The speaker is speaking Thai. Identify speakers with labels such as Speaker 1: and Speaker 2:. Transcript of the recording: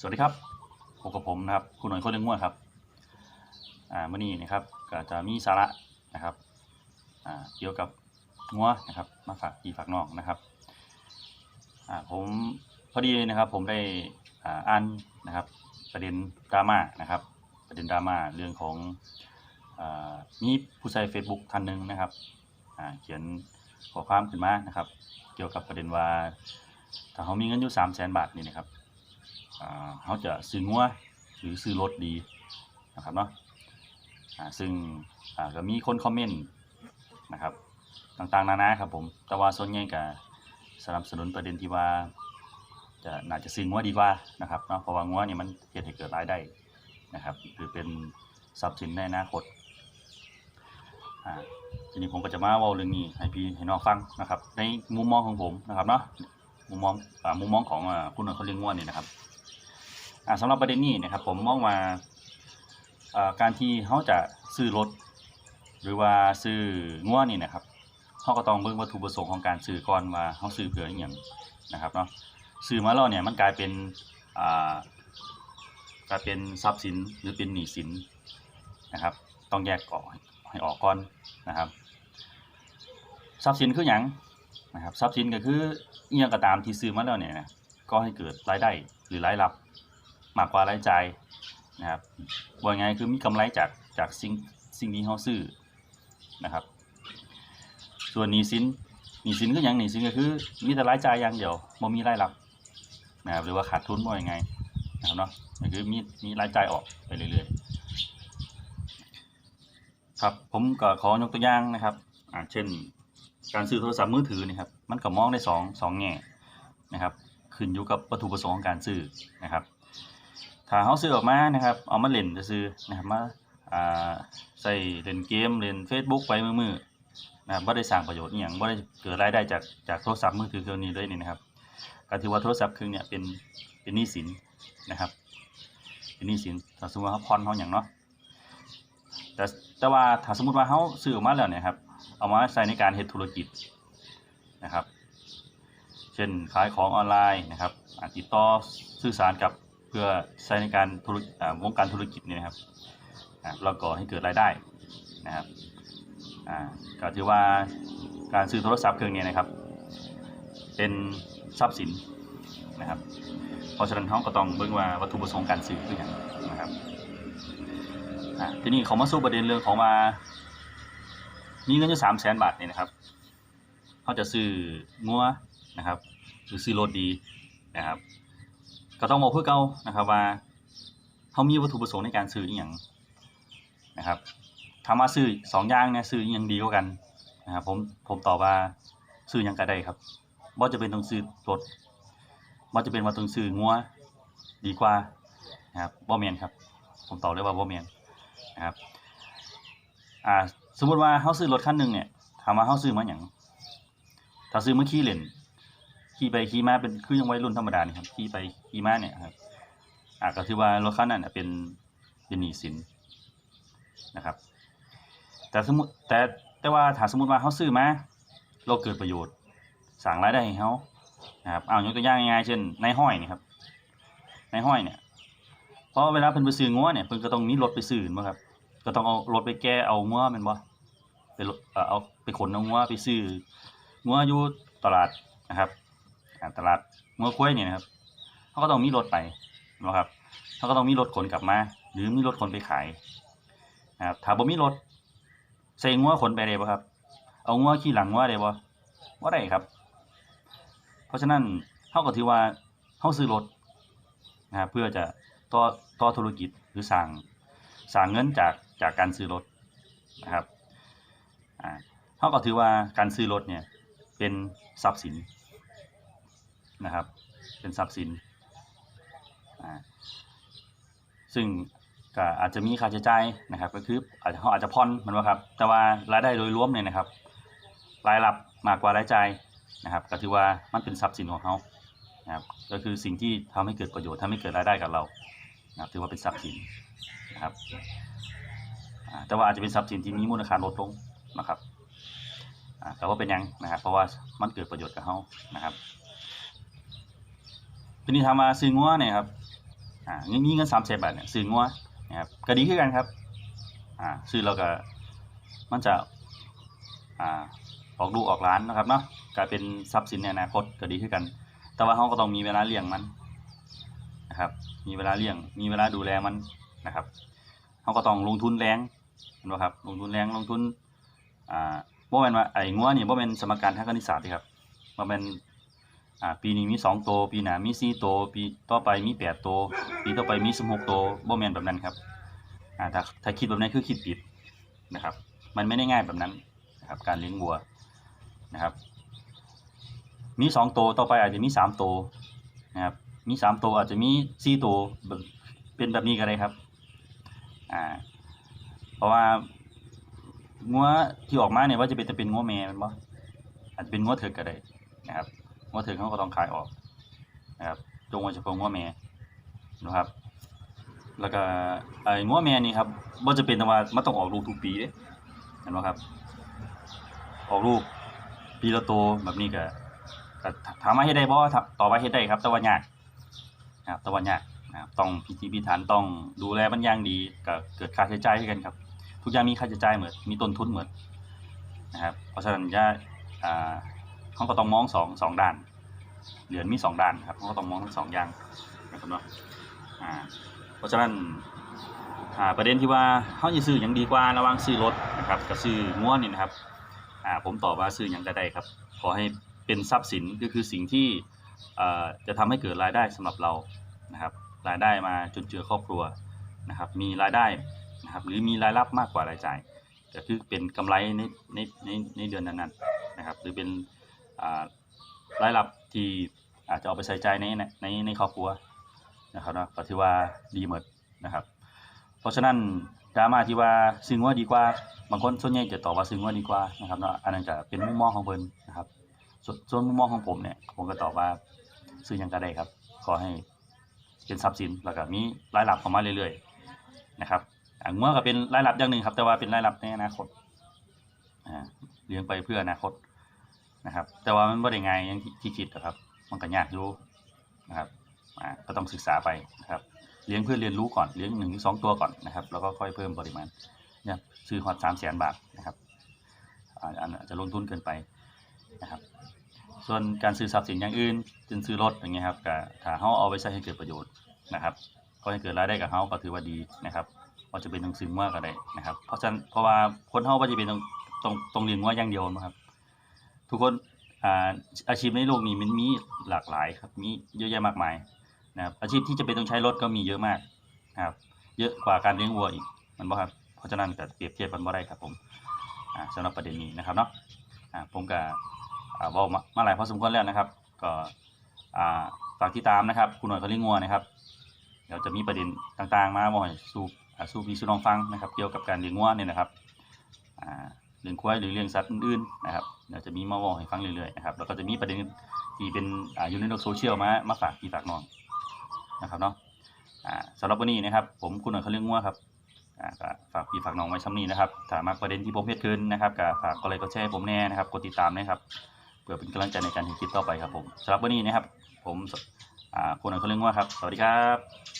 Speaker 1: สวัสดีครับพบกับผมนะครับ คุณหน่อยคนเลี้ยงงัวครับ อ่ามื่อนี้นะครับก็จะมีสาระนะครับ อ่า เกี่ยวกับงัวนะครับ มาฝากพี่ฝากน้องนะครับ อ่า ผมพอดีนะครับ ผมได้อ่าอ่านนะครับ ประเด็นดราม่านะครับ ประเด็นดราม่าเรื่องของ อ่า มีผู้ใช้ Facebook ท่านหนึ่งนะครับ อ่า เขียนข้อความขึ้นมานะครับ เกี่ยวกับประเด็นว่าถ้าเขามีเงินอยู่สามแสนบาทนี่นะครับ เขาจะซื้องัวหรือซื้อรถดีนะครับเนาะซึ่งก็มีคนคอมเมนต์นะครับต่างๆนานาครับผม แต่ว่าส่วนใหญ่ก็สนับสนุนประเด็นที่ว่าจะน่าจะซื้องัวดีกว่านะครับเนาะเพราะว่างัวเนี่ยมันเฮ็ดให้เกิดรายได้นะครับหรือเป็นทรัพย์สินในอนาคตทีนี้ผมก็จะมาเว้าเรื่องนี้ให้พี่ให้น้องฟังนะครับ ในมุมมองของผมนะครับเนาะมุมมองอมุมมองของอคุณหน่อยคนเลี้ยงงัวนี่นะครับ สำหรับประเด็นนี้นะครับผมมองว่าการที่เขาจะซื้อรถ หรือว่าซื้องัวนี่นะครับเขาก็ต้องเบิ่งวัตถุประสงค์ของการซื้อก่อนว่าเขาซื้อเพื่ออย่างนะครับเนาะซื้อมาแล้วเนี่ยมันกลายเป็นกลายเป็นทรัพย์สินหรือเป็นหนี้สินนะครับ ต้องแยกออกให้ออกก่อนนะครับ ทรัพย์สินคืออย่างนะครับ ทรัพย์สินก็คืออหยังก็ตามที่ซื้อมาแล้วเนี่ยก็ให้เกิดรายได้หรือรายรับ มากกว่ารายจ่ายนะครับว่าไงคือมีกำไรจากจากสิ่งสิ่งที่เขาซื้อนะครับ ส่วนหนี้สินหนี้สินก็อย่างหนี้สินก็คือมีแต่รายจ่ายอย่างเดียวบ่มีรายรับนะครับหรือว่าขาดทุนบ่ยังไงนะครับเนาะก็คือมีมีรายจ่ายออกไปเรื่อยๆครับผมก็ขอยกตัวอย่างนะครับอ่าเช่น การซื้อโทรศัพท์มือถือนี่ครับมันก็มองได้สองสองแง่นะครับขึ้นอยู่กับวัตถุประสงค์ของการซื้อนะครับ ถ้าเขาซื้อออกมานะครับ เอามาเล่นจะซื้อนะครับมาอ่าใส่เล่นเกมเล่น Facebook ไปมือๆนะครับบ่ได้สร้างประโยชน์อย่างบ่ได้เกิดรายได้จากจากโทรศัพท์มือถือเครื่องนี้เลยนี่นะครับก็ถือว่าโทรศัพท์เครื่องเนี้ยเป็นเป็นหนี้สินนะครับ เป็นหนี้สินถ้าสมมติว่าเขาผ่อนเขาอย่างเนาะแต่แต่ว่าถ้าสมมติว่าเขาซื้อออกมาแล้วเนี่ยครับเอามาใช้ในการเฮ็ดธุรกิจนะครับ เช่นขายของออนไลน์นะครับอ่าติดต่อสื่อสารกับ พื่อใช้ในการธุรวงการธุรกิจเนี่ยนะครับอ่าแล้วก็ให้เกิดรายได้นะครับก็ถือว่าการซื้อโทรศัพท์เครื่องนี้นะครับ เป็นทรัพย์สินนะครับ เพราะฉะนั้นเขาก็ต้องเบิ่งว่าวัตถุประสงค์การซื้อคืออย่างนะครับทีนี้เขามาสู้ประเด็นเรื่องของว่ามีเงินอยู่สามแสนบาทเนี่ยนะครับเขาจะซื้องัวนะครับหรือซื้อรถดีนะครับ ก็ต้องบอกเพื่อเก่านะครับว่าเขามีวัตถุประสงค์ในการซื้ออย่างนะครับถามว่าซื้อสองอย่างเนี่ยซื้ออย่างดีกว่ากันนะครับผมผมตอบว่าซื้อยังก็ได้ครับว่าจะเป็นต้องซื้อรถว่าจะเป็นว่าต้องซื้องัวดีกว่านะครับบ่แมนครับ ผมตอบเลยว่าบ่แมนนะครับอ่าสมมติว่าเขาซื้อรถคันหนึ่งเนี่ยถามว่าเขาซื้อมาอย่างถ้าซื้อมาขี่เล่น ขี่ไปขี่มาเป็นคือยังวัยรุ่นธรรมดานี่ครับขี่ไปขี่มาเนี่ยครับอะก็ถือว่ารถคันนั้นน่ะเป็นเป็นหนี้สินนะครับ แต่สมมติแต่แต่ว่าถ้าสมมติว่าเขาซื้อมาเราเกิดประโยชน์สั่งรายได้ให้เขานะครับเอายกตัวอย่างง่ายๆเช่นนายห้อยนี่ครับนายห้อยเนี่ยเพราะเวลาเพิ่นไปซื้องัวเนี่ยเพิ่นก็ต้องมีรถไปซื้อบ่ครับก็ต้องเอารถไปแก้เอางัวแม่นบ่ไปเอาไปขนเอางัวไปซื้องัวอยู่ตลาดนะครับ ตลาดเมื่อกล้วยเนี่ยนะครับเขาก็ต้องมีรถไปนะครับเขาก็ต้องมีรถขนกลับมา หรือมีรถขนไปขายนะครับถ้าบ่มีรถใส่งัวขนไปได้บ่ครับ เอางัวขี่หลังงัวได้บ่บ่าได้ครับ เพราะฉะนั้นเขาก็ถือว่าเขาซื้อรถนะครับเพื่อจะต่อต่อธุรกิจหรือสร้างสร้างเงินจากจากการซื้อรถนะครับเขาก็ถือว่าการซื้อรถเนี่ยเป็นทรัพย์สิน นะครับ เป็นทรัพย์สินซึ่งก็อาจจะมีค่าใช้จ่ายนะครับ ก็คืออาจจะเขาอาจจะผ่อนมันว่าครับ แต่ว่ารายได้โดยรวมเนี่ยนะครับ รายรับมากกว่ารายจ่ายนะครับ ก็ถือว่ามันเป็นทรัพย์สินของเขานะครับ ก็คือสิ่งที่ทำให้เกิดประโยชน์ทำให้เกิดรายได้กับเรานะครับ ถือว่าเป็นทรัพย์สินนะครับแต่ว่าอาจจะเป็นทรัพย์สินที่มีมูลค่าลดลงนะครับแต่ว่าเป็นยังนะครับ เพราะว่ามันเกิดประโยชน์กับเขานะครับ ทีนี้ทำมาซื้องัวเนี่ยครับอ่าเงินมีเงินสามแสนบาทเนี่ยซื้องัวนะครับก็ดีขึ้นกันครับอ่าซื้อแล้วก็มันจะอ่าออกลูกออกหล้านนะครับเนาะกลายเป็นทรัพย์สินในอนาคตก็ดีขึ้นกัน แต่ว่าเขาก็ต้องมีเวลาเลี้ยงมันนะครับ มีเวลาเลี้ยง มีเวลาดูแลมันนะครับเขาก็ต้องลงทุนแรงเห็นไหมครับลงทุนแรงลงทุนอ่าบ่แม่นว่าไอ้งัวนี่บ่แม่นสมการทางคณิตศาสตร์ครับบ่แม่น อ่าปีนี้มีสองโตวปีหน้ามีสี่โตวปีต่อไปมีแปดโตวปีต่อไปมีสิบหกโตวบ่แมนแบบนั้นครับอ่าถ้าถ้าคิดแบบนั้นคือคิดผิดนะครับ มันไม่ได้ง่ายแบบนั้นนะครับการเลี้ยงวัวนะครับ มีสองโตวต่อไปอาจจะมีสามโตวนะครับมีสามโตวอาจจะมีสี่โตวแบบเป็นแบบนี้ก็ได้ครับอ่าเพราะว่างัวที่ออกมาเนี่ยว่าจะเป็นจะเป็นงัวแม่แมันบ่อาจจะเป็นงัวเถิกก็ได้นะครับ วเถิกเขาก็ต้องขายออกนะครับจงไว้เฉพาะงัวแม่นะครับ แล้วก็ไอ้งัวแม่นี่ครับบ่จะเป็นต่ว่ามันต้องออกลูกทุกปีเด้เห็นบ่ครับ ออกลูกปีละโตวแบบนี้ก็ถามว่าเฮ็ดได้บ่ถ้าต่อไปเฮ็ดได้ครับ แต่ว่ายากนะครับแต่ว่ายากนะครับต้องพิธีพิถันต้องดูแลมันอย่างดีก็เกิดค่าใช้จ่ายให้กันครับ ทุกอย่างมีค่าใช้จ่ายเหมือนมีต้นทุนเหมือนนะครับ เพราะฉะนั้นจะอ่า เขาก็ต้องมองสองสองด้าน เหรียญมีสองด้านครับเขาก็ต้องมองทั้งสองอย่างนะครับเนาะอ่าเพราะฉะนั้นอ่าประเด็นที่ว่าเขาจะซื้ออย่างดีกว่าระว่างซื้อรถนะครับกับซื้อง้วนนี่นะครับอ่าผมตอบว่าซื้ออย่างใดๆครับ ขอให้เป็นทรัพย์สินก็คือสิ่งที่อ่าจะทำให้เกิดรายได้สำหรับเรานะครับ รายได้มาจนเจือครอบครัวนะครับ มีรายได้นะครับหรือมีรายรับมากกว่ารายจ่ายก็คือเป็นกำไรในในในในเดือนนั้นๆนะครับ หรือเป็น รายรับที่อาจจะเอาไปใส่ใจในในในครอบครัวนะครับเนาะก็ถือว่าดีหมดนะครับ เพราะฉะนั้นดราม่าที่ว่าซื้องัวดีกว่า บางคนส่วนใหญ่จะตอบว่าซื้องัวดีกว่านะครับเนาะอันนั้นก็เป็นมุมมองของเพิ่นนะครับส่วนส่วนมุมมองของผมเนี่ยผมก็ตอบว่าซื้อยังก็ได้ครับ ขอให้เป็นทรัพย์สินแล้วก็มีรายรับเข้ามาเรื่อยๆนะครับอ่างัวก็เป็นรายรับอย่างหนึ่งครับ แต่ว่าเป็นรายรับในอนาคตเลี้ยงไปเพื่ออนาคต นะครับ แต่ว่ามันไม่ได้ง่ายอย่างที่ที่คิดนะครับ มันก็ยากอยู่นะครับก็ต้องศึกษาไปนะครับ เลี้ยงเพื่อเรียนรู้ก่อน เลี้ยงหนึ่งสองตัวก่อนนะครับ แล้วก็ค่อยเพิ่มปริมาณเนี่ยซื้อฮอตสามแสนบาทนะครับอาอันอาจจะลงทุนเกินไปนะครับ ส่วนการซื้อทรัพย์สินอย่างอื่นเช่นซื้อรถอย่างเงี้ยครับก็ถ้าเขาเอาไปใช้ให้เกิดประโยชน์นะครับ ก็ให้เกิดรายได้กับเขาก็ถือว่าดีนะครับว่าจะเป็นต้องซื้องัวก็ได้นะครับ เพราะฉะนั้นเพราะว่าคนเฮาว่าจะเป็นต้องต้องต้องเลี้ยงงัวอย่างเดียวนะครับ ทุกคนอาอาชีพในโลกนี้มันมีหลากหลายครับมีเยอะแยะมากมายนะครับอาชีพที่จะเป็นต้องใช้รถก็มีเยอะมากนะครับ เยอะกว่าการเลี้ยงวัวอีกมันบ่ครับเพราะฉะนั้นก็เปรียบเทียบกันบ่ได้ครับผมอ่าสำหรับประเด็นนี้นะครับเนาะอ่าผมก็อ่าเว้ามามาหลายพอสมควรแล้วนะครับ ก็อ่าฝากติดตามนะครับ คุณหน่อยเขาเลี้ยงงัวนะครับเดี๋ยวจะมีประเด็นต่างๆ มาบ่ให้สู่สู่พี่สู่น้องฟังนะครับ เกี่ยวกับการเลี้ยงวัวเนี่ยนะครับอ่า เลี้ยงควายหรือเลี้ยงสัตว์อื่นๆนะครับเดี๋ยวจะมีมาบอกให้ฟังเรื่อยๆนะครับแล้วก็จะมีประเด็นที่เป็นอาอยู่ในโลกโซเชียลมามาฝากพี่ฝากน้องนะครับเนาะสำหรับวันนี้นะครับ ผมคุณหน่อยเขาเลี้ยงวัวครับก็ฝากพี่ฝากน้องไว้ช่ำนี้นะครับถามาประเด็นที่ผมเฮ็ดขึ้นนะครับก็ฝากกดไลค์กดแชร์ผมแน่นะครับกดติดตามนะครับเพื่อเป็นกำลังใจในการทำคลิปต่อไปครับผมสำหรับวันนี้นะครับ ผมคุณหน่อยเขาเลี้ยงวัวครับ สวัสดีครับ